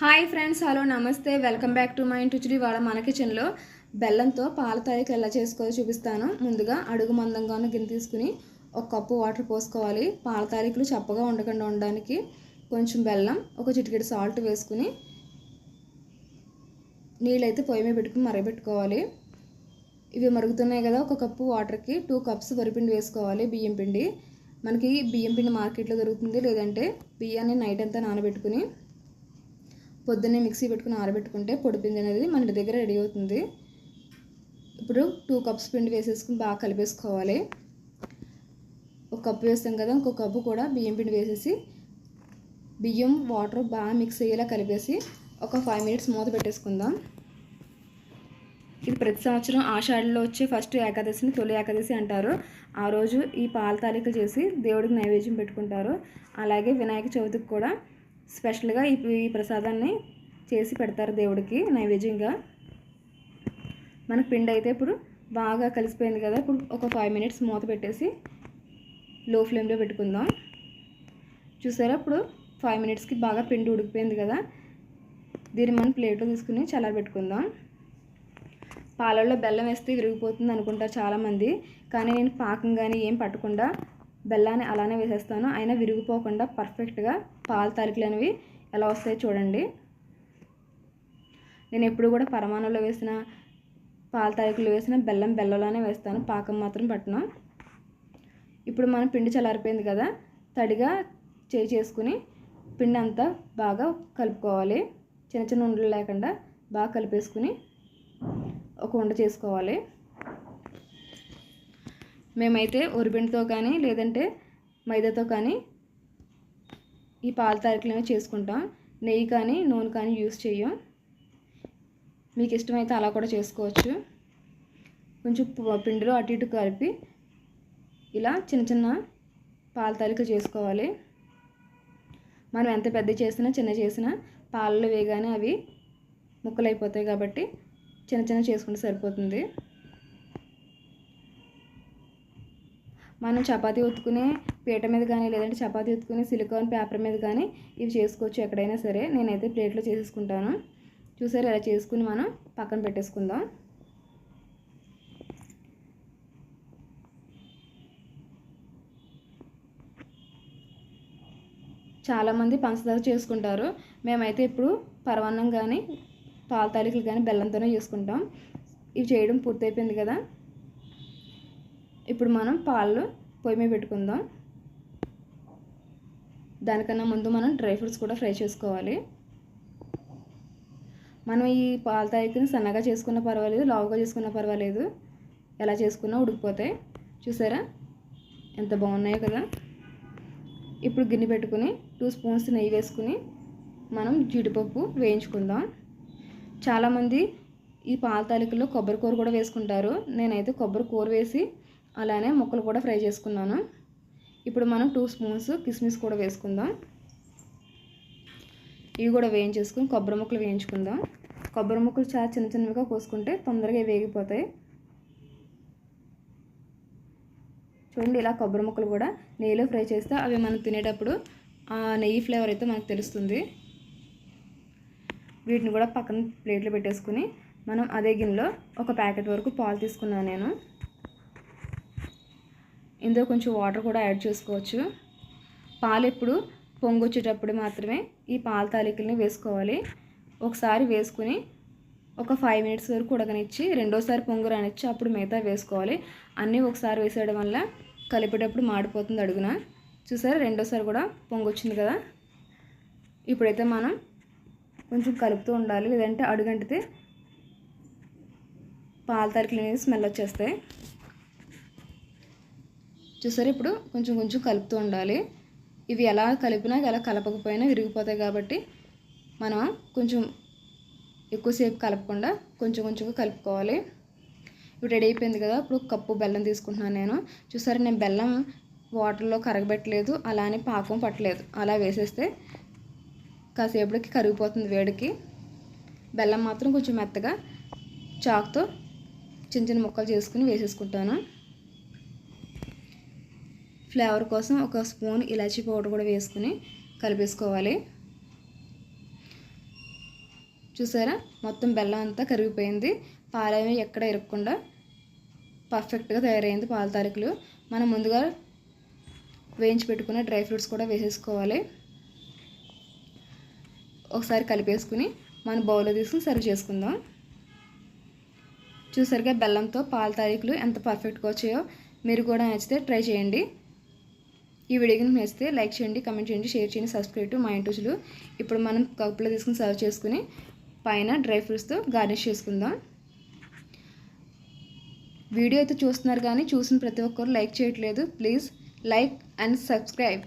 Hi friends hello నమస్తే. Welcome back to my టుచుడి వాళ్ళ మన కిచెన్లో బెల్లంతో పాల తయారీకి ఎలా చేసుకోవాలో చూపిస్తాను. ముందుగా అడుగు మందంగాను గిన్నె తీసుకుని ఒక కప్పు వాటర్ పోసుకోవాలి. పాల తారీఖులు చప్పగా ఉండకుండా ఉండడానికి కొంచెం బెల్లం ఒక చిటికెడు సాల్ట్ వేసుకుని నీళ్ళైతే పొయ్యి మీద పెట్టుకుని మరగబెట్టుకోవాలి. ఇవి మరుగుతున్నాయి కదా ఒక కప్పు వాటర్కి టూ కప్స్ వరిపిండి వేసుకోవాలి బియ్యం పిండి. మనకి బియ్యం పిండి మార్కెట్లో దొరుకుతుంది లేదంటే బియ్యాన్ని నైట్ అంతా నానబెట్టుకుని పొద్దున్నే మిక్సీ పెట్టుకుని ఆరబెట్టుకుంటే పొడి పిండి అనేది మన ఇంటి దగ్గర రెడీ అవుతుంది. ఇప్పుడు టూ కప్స్ పిండి వేసేసుకుని బాగా కలిపేసుకోవాలి. ఒక కప్పు వేస్తాం కదా ఇంకో కప్పు కూడా బియ్యం పిండి వేసేసి బియ్యం వాటర్ బాగా మిక్స్ అయ్యేలా కలిపేసి ఒక ఫైవ్ మినిట్స్ మూత పెట్టేసుకుందాం. ఇది ప్రతి సంవత్సరం ఆషాఢంలో వచ్చే ఫస్ట్ ఏకాదశిని తొలి ఏకాదశి అంటారు. ఆ రోజు ఈ పాల తాలికలు చేసి దేవుడికి నైవేద్యం పెట్టుకుంటారు. అలాగే వినాయక చవితికి కూడా స్పెషల్గా ఈ ఈ ప్రసాదాన్ని చేసి పెడతారు దేవుడికి నైవేద్యంగా. మనకు పిండి అయితే ఇప్పుడు బాగా కలిసిపోయింది కదా ఇప్పుడు ఒక ఫైవ్ మినిట్స్ మూత పెట్టేసి లో ఫ్లేమ్లో పెట్టుకుందాం. చూసారా ఇప్పుడు ఫైవ్ మినిట్స్కి బాగా పిండి ఉడికిపోయింది కదా దీన్ని మనం ప్లేట్లో తీసుకుని చల్లారబెట్టుకుందాం పాలల్లో బెల్లం వేస్తే విరిగిపోతుంది అనుకుంటారు చాలామంది కానీ నేను పాకం కానీ ఏం పట్టకుండా బెల్లాన్ని అలానే వేసేస్తాను. అయినా విరిగిపోకుండా పర్ఫెక్ట్గా పాల తాలికలు అనేవి ఎలా వస్తాయో చూడండి. నేను ఎప్పుడు కూడా పరమాణంలో వేసిన పాల తాలికలు వేసిన బెల్లం బెల్లంలోనే వేస్తాను. పాకం మాత్రం పట్టను. ఇప్పుడు మనం పిండి చల్లారిపోయింది కదా తడిగా చేయి చేసుకుని పిండి అంతా బాగా కలుపుకోవాలి. చిన్న చిన్న ఉండలు లేకుండా బాగా కలిపేసుకుని ఒక ఉండ చేసుకోవాలి. మేమైతే ఉరిపిండితో కానీ లేదంటే మైదాతో కానీ ఈ పాల తారీఖులు చేసుకుంటాం. నెయ్యి కానీ నూనె కానీ యూస్ చేయం మీకు ఇష్టమైతే అలా కూడా చేసుకోవచ్చు. కొంచెం పిండిలో అటు ఇటు కలిపి ఇలా చిన్న చిన్న పాల తాలికలు చేసుకోవాలి. మనం ఎంత పెద్ద చేసినా చిన్న చేసినా పాలలో వేయగానే అవి ముక్కలు అయిపోతాయి కాబట్టి చిన్న చిన్న చేసుకుంటే సరిపోతుంది. మనం చపాతీ ఉతుకునే పీట మీద కానీ లేదంటే చపాతీ ఉతుకునే సిలికాన్ పేపర్ మీద కానీ ఇవి చేసుకోవచ్చు ఎక్కడైనా సరే. నేనైతే ప్లేట్లో చేసేసుకుంటాను. చూసారు ఇలా చేసుకుని మనం పక్కన పెట్టేసుకుందాం. చాలామంది పంచదార చేసుకుంటారు. మేమైతే ఇప్పుడు పరమాన్నం కానీ పాల తాలికలు కానీ బెల్లంతోనే చేసుకుంటాం. ఇవి చేయడం పూర్తయిపోయింది కదా. ఇప్పుడు మనం పాలు పొయ్యి మీద పెట్టుకుందాం. దానికన్నా ముందు మనం డ్రై ఫ్రూట్స్ కూడా ఫ్రై చేసుకోవాలి. మనం ఈ పాల తాలికని సన్నగా చేసుకున్న పర్వాలేదు లావుగా చేసుకున్న పర్వాలేదు. ఎలా చేసుకున్నా ఉడికిపోతాయి. చూసారా? ఎంత బాగున్నాయో కదా? ఇప్పుడు గిన్నె పెట్టుకుని టూ స్పూన్స్ నెయ్యి వేసుకుని మనం జీడిపప్పు వేయించుకుందాం. చాలామంది ఈ పాల తాలికల్లో కొబ్బరి కూర కూడా వేసుకుంటారు. నేనైతే కొబ్బరి కూర వేసి అలానే ముక్కలు కూడా ఫ్రై చేసుకున్నాను. ఇప్పుడు మనం టూ స్పూన్స్ కిస్మిస్ కూడా వేసుకుందాం. ఇవి కూడా వేయించేసుకుని కొబ్బరి ముక్కలు వేయించుకుందాం. కొబ్బరి ముక్కలు చాలా చిన్న చిన్నవిగా కోసుకుంటే తొందరగా వేగిపోతాయి. చూడండి ఇలా కొబ్బరి ముక్కలు కూడా నెయ్యిలో ఫ్రై చేస్తే అవి మనం తినేటప్పుడు ఆ నెయ్యి ఫ్లేవర్ అయితే మనకు తెలుస్తుంది. వీటిని కూడా పక్కన ప్లేట్లో పెట్టేసుకుని మనం అదే గిన్నెలో ఒక ప్యాకెట్ వరకు పాలు తీసుకున్నాను నేను. ఇందులో కొంచెం వాటర్ కూడా యాడ్ చేసుకోవచ్చు. పాలు ఎప్పుడు పొంగొచ్చేటప్పుడు మాత్రమే ఈ పాల తాలికల్ని వేసుకోవాలి. ఒకసారి వేసుకుని ఒక ఫైవ్ మినిట్స్ వరకు ఉడకనిచ్చి రెండోసారి పొంగు రానిచ్చి అప్పుడు మిగతా వేసుకోవాలి. అన్నీ ఒకసారి వేసేయడం వల్ల కలిపేటప్పుడు మాడిపోతుంది అడుగున. చూసారా? రెండోసారి కూడా పొంగొచ్చింది కదా? ఇప్పుడైతే మనం కొంచెం కలుపుతూ ఉండాలి. లేదంటే అడుగంటితే పాల తరికలు అనేది స్మెల్ వచ్చేస్తాయి. చూసారు? ఇప్పుడు కొంచెం కొంచెం కలుపుతూ ఉండాలి. ఇవి ఎలా కలిపినా ఎలా కలపకపోయినా విరిగిపోతాయి కాబట్టి మనం కొంచెం ఎక్కువసేపు కలపకుండా కొంచెం కొంచెం కలుపుకోవాలి. ఇప్పుడు రెడీ అయిపోయింది కదా? ఇప్పుడు కప్పు బెల్లం తీసుకుంటున్నాను నేను. చూసారు? నేను బెల్లం వాటర్లో కరగబెట్టలేదు. అలానే పాకం పట్టలేదు. అలా వేసేస్తే కాసేపటికి కరిగిపోతుంది వేడికి. బెల్లం మాత్రం కొంచెం మెత్తగా చాక్తో చిన్న చిన్న ముక్కలు చేసుకుని వేసేసుకుంటాను. ఫ్లేవర్ కోసం ఒక స్పూన్ ఇలాచీ పౌడర్ కూడా వేసుకుని కలిపేసుకోవాలి. చూసారా? మొత్తం బెల్లం అంతా కరిగిపోయింది. పాలేమి ఎక్కడ ఇరగకుండా పర్ఫెక్ట్గా తయారైంది పాల తారీఖులు మనం ముందుగా వేయించి పెట్టుకున్న డ్రై ఫ్రూట్స్ కూడా వేసేసుకోవాలి. ఒకసారి కలిపేసుకుని మన బౌల్లో తీసుకుని సర్వ్ చేసుకుందాం. చూసారుగా బెల్లంతో పాల తారీఖులు ఎంత పర్ఫెక్ట్గా వచ్చాయో? మీరు కూడా నచ్చితే ట్రై చేయండి. ఈ వీడియో కనుక నచ్చితే లైక్ చేయండి కమెంట్ చేయండి షేర్ చేయండి సబ్స్క్రైబ్ టు మా ఇంటూచులు ఇప్పుడు మనం కప్పులో తీసుకుని సర్వ్ చేసుకుని పైన డ్రై ఫ్రూట్స్తో గార్నిష్ చేసుకుందాం. వీడియో అయితే చూస్తున్నారు కానీ చూసిన ప్రతి ఒక్కరు లైక్ చేయట్లేదు. Please like and subscribe.